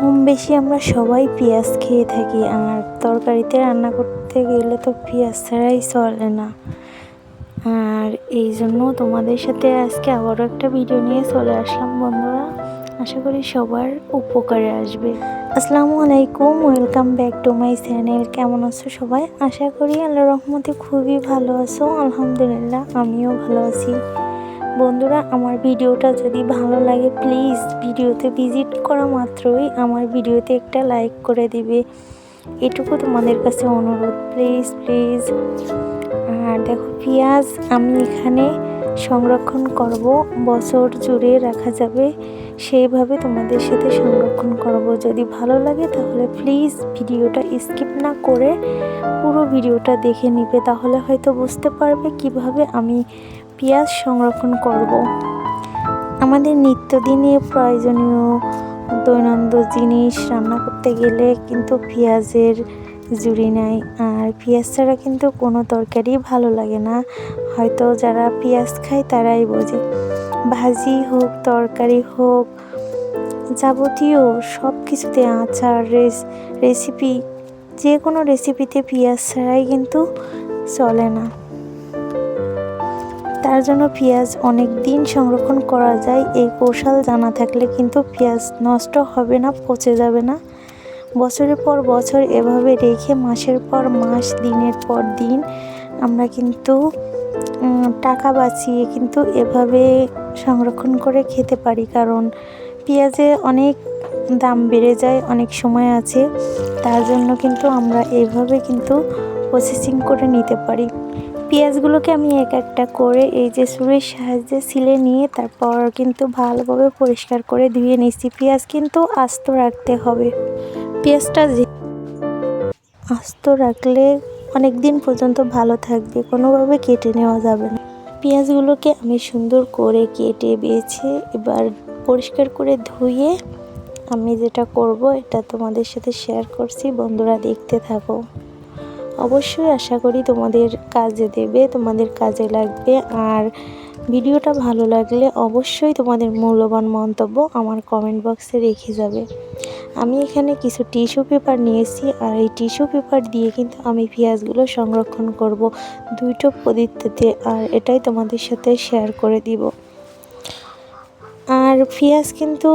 কম বেশি আমরা সবাই পেঁয়াজ খেয়ে থাকি, আর তরকারিতে রান্না করতে গেলে তো পেঁয়াজ ছাড়াই চলে না। আর এই জন্য তোমাদের সাথে আজকে আবারও একটা ভিডিও নিয়ে চলে আসলাম বন্ধুরা। আশা করি সবার উপকারে আসবে। আসসালামু আলাইকুম welcome back to my channel কেমন আছো সবাই? আশা করি আল্লাহ রহমতে খুবই ভালো আছো। আলহামদুলিল্লাহ, আমিও ভালো আছি। বন্ধুরা, আমার ভিডিওটা যদি ভালো লাগে প্লিজ ভিডিওতে ভিজিট করা মাত্রই আমার ভিডিওতে একটা লাইক করে দিবে। এটুকু তোমাদের কাছে অনুরোধ প্লিজ প্লিজ আর দেখো পেঁয়াজ আমি এখানে সংরক্ষণ করব, বছর জুড়ে রাখা যাবে, সেইভাবে তোমাদের সাথে সংরক্ষণ করব। যদি ভালো লাগে তাহলে প্লিজ ভিডিওটা স্কিপ না করে পুরো ভিডিওটা দেখে নিবে, তাহলে হয়তো বুঝতে পারবে কীভাবে আমি পেঁয়াজ সংরক্ষণ করব। আমাদের নিত্যদিনের প্রয়োজনীয় দৈনন্দিন জিনিস রান্না করতে গেলে কিন্তু পেঁয়াজের জুড়ি নাই। আর পেঁয়াজ ছাড়া কিন্তু কোনো তরকারি ভালো লাগে না। হয়তো যারা পেঁয়াজ খায় তারাই বোঝে। ভাজি হোক, তরকারি হোক, যাবতীয় সব কিছুতে আচার, রেস রেসিপি যে কোনো রেসিপিতে পেঁয়াজ ছাড়াই কিন্তু চলে না। তার জন্য পেঁয়াজ অনেক দিন সংরক্ষণ করা যায়। এই কৌশল জানা থাকলে কিন্তু পেঁয়াজ নষ্ট হবে না, পচে যাবে না। বছরের পর বছর এভাবে রেখে মাসের পর মাস, দিনের পর দিন আমরা কিন্তু টাকা বাঁচিয়ে কিন্তু এভাবে সংরক্ষণ করে খেতে পারি। কারণ পেঁয়াজে অনেক দাম বেড়ে যায়, অনেক সময় আছে। তার জন্য কিন্তু আমরা এভাবে কিন্তু প্রসেসিং করে নিতে পারি। পেঁয়াজগুলোকে আমি এক একটা করে এই যে সুরের সাহায্যে ছিলে নিয়ে তারপর কিন্তু ভালোভাবে পরিষ্কার করে ধুয়ে নিচ্ছি পেঁয়াজ কিন্তু আস্ত রাখতে হবে। পেঁয়াজটা যে আস্ত রাখলে অনেক দিন পর্যন্ত ভালো থাকবে, কোনোভাবে কেটে নেওয়া যাবে না। পেঁয়াজগুলোকে আমি সুন্দর করে কেটে বেছে এবার পরিষ্কার করে ধুয়ে আমি যেটা করব, এটা তোমাদের সাথে শেয়ার করছি। বন্ধুরা দেখতে থাকো। অবশ্যই আশা করি তোমাদের কাজে দেবে, তোমাদের কাজে লাগবে। আর ভিডিওটা ভালো লাগলে অবশ্যই তোমাদের মূল্যবান মন্তব্য আমার কমেন্ট বক্সে রেখে যাবে। আমি এখানে কিছু টিস্যু পেপার নিয়েছি, আর এই টিস্যু পেপার দিয়ে কিন্তু আমি পেঁয়াজগুলো সংরক্ষণ করব দুইটো পদ্ধতিতে আর এটাই তোমাদের সাথে শেয়ার করে দিব। আর পেঁয়াজ কিন্তু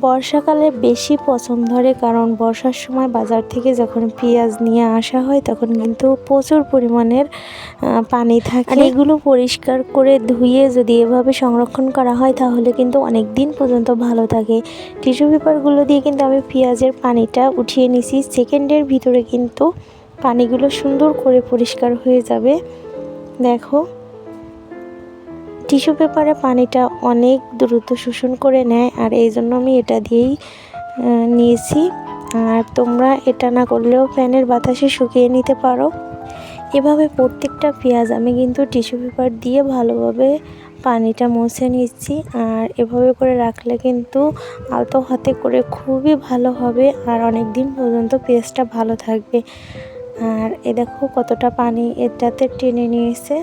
বর্ষাকালে বেশি পছন্দ ধরে কারণ বর্ষার সময় বাজার থেকে যখন পেঁয়াজ নিয়ে আসা হয়, তখন কিন্তু প্রচুর পরিমাণের পানি থাকে। আর এগুলো পরিষ্কার করে ধুয়ে যদি এভাবে সংরক্ষণ করা হয়, তাহলে কিন্তু অনেক দিন পর্যন্ত ভালো থাকে। টিস্যু পেপারগুলো দিয়ে কিন্তু আমি পেঁয়াজের পানিটা উঠিয়ে নিছি। সেকেন্ডের ভিতরে কিন্তু পানিগুলো সুন্দর করে পরিষ্কার হয়ে যাবে। দেখো। টিস্যু পেপারে পানিটা অনেক দ্রুত শোষণ করে নেয় আর এই জন্য আমি এটা দিয়েই নিয়েছি। আর তোমরা এটা না করলেও ফ্যানের বাতাসে শুকিয়ে নিতে পারো। এভাবে প্রত্যেকটা পেঁয়াজ আমি কিন্তু টিস্যু পেপার দিয়ে ভালোভাবে পানিটা মুছে নিচ্ছি। আর এভাবে করে রাখলে কিন্তু আলতো হাতে করে খুবই ভালো হবে আর অনেক দিন পর্যন্ত পেঁয়াজটা ভালো থাকবে। আর এ দেখো কতটা পানি এটাতে টেনে নিয়েছে।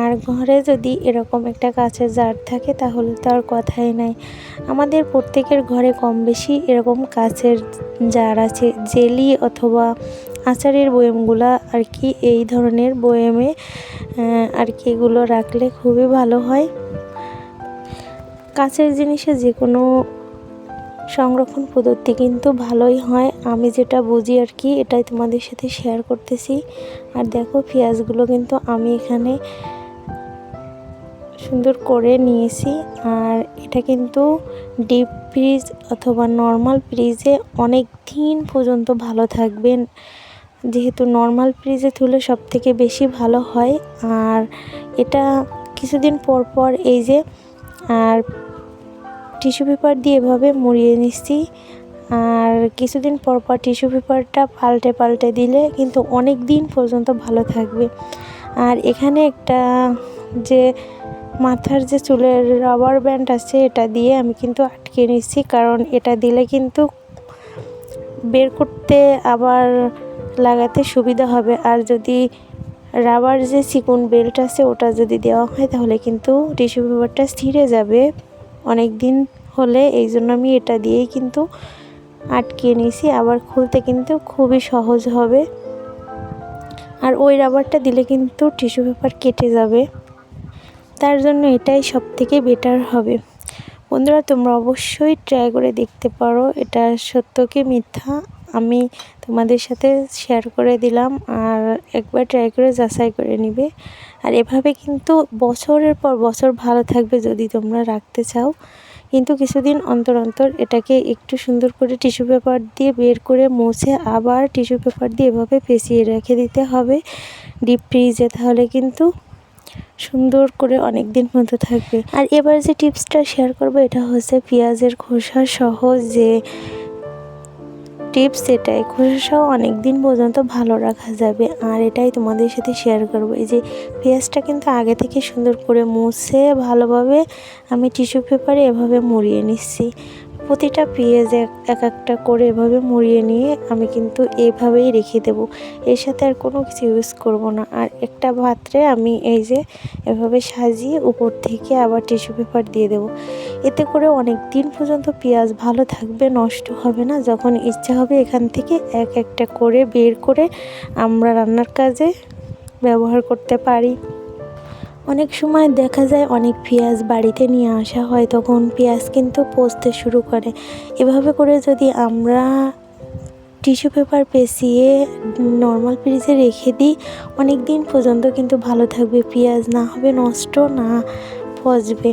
আর ঘরে যদি এরকম একটা কাছের জার থাকে, তাহলে তো আর কথাই নাই। আমাদের প্রত্যেকের ঘরে কম বেশি এরকম কাছের জার আছে, জেলি অথবা আচারের বয়েমগুলো আর কি এই ধরনের বয়েমে আর কি এগুলো রাখলে খুবই ভালো হয়। কাছের জিনিসে যে কোনো সংরক্ষণ পদ্ধতি কিন্তু ভালোই হয়। আমি যেটা বুঝি আর কি, এটাই তোমাদের সাথে শেয়ার করতেছি। আর দেখো, পেঁয়াজগুলো কিন্তু আমি এখানে সুন্দর করে নিয়েছি। আর এটা কিন্তু ডিপ ফ্রিজ অথবা নর্মাল ফ্রিজে অনেক দিন পর্যন্ত ভালো থাকবেন যেহেতু নর্মাল ফ্রিজে তুলে সব থেকে বেশি ভালো হয়। আর এটা কিছুদিন পর পর এই যে, আর টিস্যু পেপার দিয়ে এভাবে মুড়িয়ে নিচ্ছি। আর কিছুদিন পর পর টিস্যু পেপারটা পাল্টে পাল্টে দিলে কিন্তু অনেক দিন পর্যন্ত ভালো থাকবে। আর এখানে একটা যে মাথার যে চুলের রাবার ব্যান্ড আছে, এটা দিয়ে আমি কিন্তু আটকে নিচ্ছি কারণ এটা দিলে কিন্তু বের করতে আবার লাগাতে সুবিধা হবে। আর যদি রাবার যে চিকন বেল্ট আছে, ওটা যদি দেওয়া হয়, তাহলে কিন্তু টিস্যু পেপারটা ছিঁড়ে যাবে অনেক দিন হলে। এই জন্য আমি এটা দিয়েই কিন্তু আটকে নিয়েছি। আবার খুলতে কিন্তু খুবই সহজ হবে। আর ওই রাবারটা দিলে কিন্তু টিস্যু পেপার কেটে যাবে। তার জন্য এটাই সব থেকে বেটার হবে। বন্ধুরা, তোমরা অবশ্যই ট্রাই করে দেখতে পারো। এটা সত্য কি মিথ্যা। আমি তোমাদের সাথে শেয়ার করে দিলাম আর একবার ট্রাই করে যাচাই করে নিবে। আর এভাবে কিন্তু বছরের পর বছর ভালো থাকবে যদি তোমরা রাখতে চাও। কিন্তু কিছুদিন অন্তর অন্তর এটাকে একটু সুন্দর করে টিস্যু পেপার দিয়ে বের করে মুছে আবার টিস্যু পেপার দিয়ে এভাবে পেঁচিয়ে রেখে দিতে হবে। ডিপ ফ্রিজে তাহলে কিন্তু সুন্দর করে অনেক দিন মতো থাকবে। আর এবার যে টিপসটা শেয়ার করব, এটা হচ্ছে পেঁয়াজের খোসা সহ যে টিপস, এটাই। খোসাসহ অনেক দিন পর্যন্ত ভালো রাখা যাবে। আর এটাই তোমাদের সাথে শেয়ার করব। এই যে পেঁয়াজটা কিন্তু আগে থেকে সুন্দর করে মুছে ভালোভাবে আমি টিস্যু পেপারে এভাবে মুড়িয়ে নিচ্ছি। প্রতিটা পেঁয়াজ এক একটা করে এভাবে মুড়িয়ে নিয়ে আমি কিন্তু এভাবেই রেখে দেব। এর সাথে আর কোনো কিছু ইউজ করব না। আর একটা পাত্রে আমি এই যে এভাবে সাজিয়ে উপর থেকে আবার টিস্যু পেপার দিয়ে দেব। এতে করে অনেক দিন পর্যন্ত পেঁয়াজ ভালো থাকবে, নষ্ট হবে না। যখন ইচ্ছা হবে এখান থেকে এক একটা করে বের করে আমরা রান্নার কাজে ব্যবহার করতে পারি। অনেক সময় দেখা যায় অনেক পেঁয়াজ বাড়িতে নিয়ে আসা হয়, তখন পেঁয়াজ কিন্তু পচতে শুরু করে। এভাবে করে যদি আমরা টিস্যু পেপার পেঁচিয়ে নর্মাল ফ্রিজে রেখে দিই অনেক দিন পর্যন্ত কিন্তু ভালো থাকবে, পেঁয়াজ না হবে, নষ্ট না পচবে।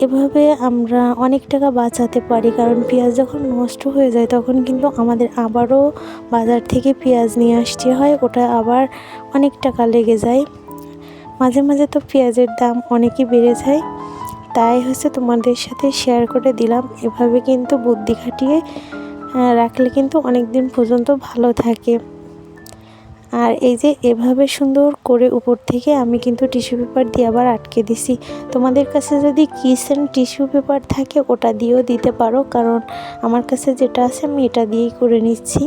এভাবে আমরা অনেক টাকা বাঁচাতে পারি, কারণ পেঁয়াজ যখন নষ্ট হয়ে যায়, তখন কিন্তু আমাদের আবারও বাজার থেকে পেঁয়াজ নিয়ে আসতে হয়, ওটা আবার অনেক টাকা লেগে যায়। মাঝে মাঝে তো পেঁয়াজের দাম অনেকই বেড়ে যায়। তাই হচ্ছে তোমাদের সাথে শেয়ার করে দিলাম। এভাবে কিন্তু বুদ্ধি খাটিয়ে রাখলে কিন্তু অনেক দিন পর্যন্ত ভালো থাকে। আর এই যে এভাবে সুন্দর করে উপর থেকে আমি কিন্তু টিস্যু পেপার দিয়ে আবার আটকে দিছি। তোমাদের কাছে যদি কিচেন টিস্যু পেপার থাকে, ওটা দিয়েও দিতে পারো। কারণ আমার কাছে যেটা আছে, আমি এটা দিয়েই করে নিচ্ছি।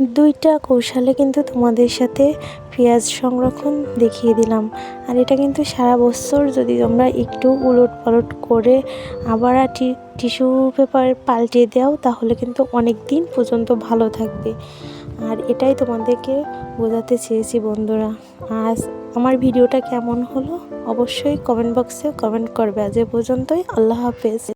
দুইটা কৌশলে কিন্তু তোমাদের সাথে পেঁয়াজ সংরক্ষণ দেখিয়ে দিলাম। আর এটা কিন্তু সারা বছর যদি তোমরা একটু উলট পালট করে আবার টিস্যু পেপার পাল্টে দাও, তাহলে কিন্তু অনেক দিন পর্যন্ত ভালো থাকবে। আর এটাই তোমাদেরকে বোঝাতে চেয়েছি বন্ধুরা। আজ আমার ভিডিওটা কেমন হলো? অবশ্যই কমেন্ট বক্সে কমেন্ট করবে। আজ এ পর্যন্তই। আল্লাহ হাফেজ।